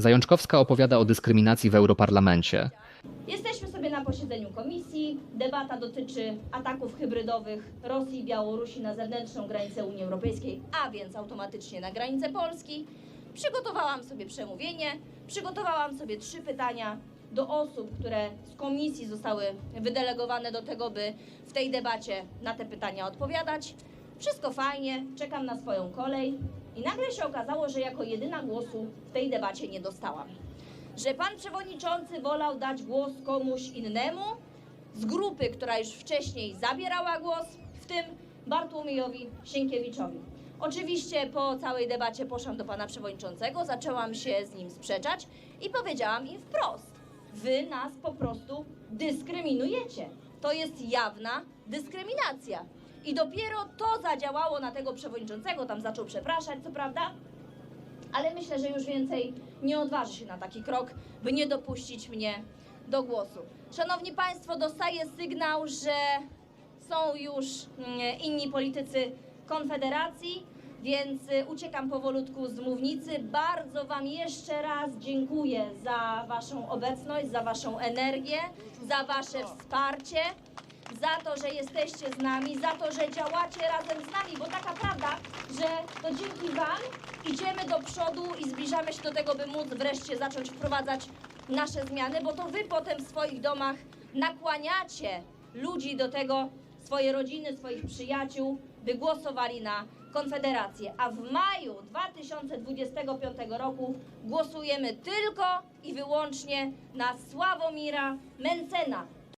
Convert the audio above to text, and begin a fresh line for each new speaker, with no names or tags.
Zajączkowska opowiada o dyskryminacji w Europarlamencie.
Jesteśmy sobie na posiedzeniu komisji. Debata dotyczy ataków hybrydowych Rosji i Białorusi na zewnętrzną granicę Unii Europejskiej, a więc automatycznie na granicę Polski. Przygotowałam sobie przemówienie, przygotowałam sobie trzy pytania do osób, które z komisji zostały wydelegowane do tego, by w tej debacie na te pytania odpowiadać. Wszystko fajnie, czekam na swoją kolej i nagle się okazało, że jako jedyna głosu w tej debacie nie dostałam że pan przewodniczący wolał dać głos komuś innemu z grupy, która już wcześniej zabierała głos, w tym Bartłomiejowi Sienkiewiczowi. Oczywiście po całej debacie poszłam do pana przewodniczącego, zaczęłam się z nim sprzeczać i powiedziałam im wprost: Wy nas po prostu dyskryminujecie. To jest jawna dyskryminacja. I dopiero to zadziałało na tego przewodniczącego, tam zaczął przepraszać, co prawda, ale myślę, że już więcej nie odważy się na taki krok, by nie dopuścić mnie do głosu. Szanowni Państwo, dostaję sygnał, że są już mm, inni politycy Konfederacji, więc y, uciekam powolutku z mównicy. Bardzo Wam jeszcze raz dziękuję za Waszą obecność, za Waszą energię, za Wasze wsparcie za to, że jesteście z nami, za to, że działacie razem z nami, bo taka prawda, że to dzięki Wam idziemy do przodu i zbliżamy się do tego, by móc wreszcie zacząć wprowadzać nasze zmiany, bo to Wy potem w swoich domach nakłaniacie ludzi do tego, swoje rodziny, swoich przyjaciół, by głosowali na Konfederację. A w maju 2025 roku głosujemy tylko i wyłącznie na Sławomira Mencena,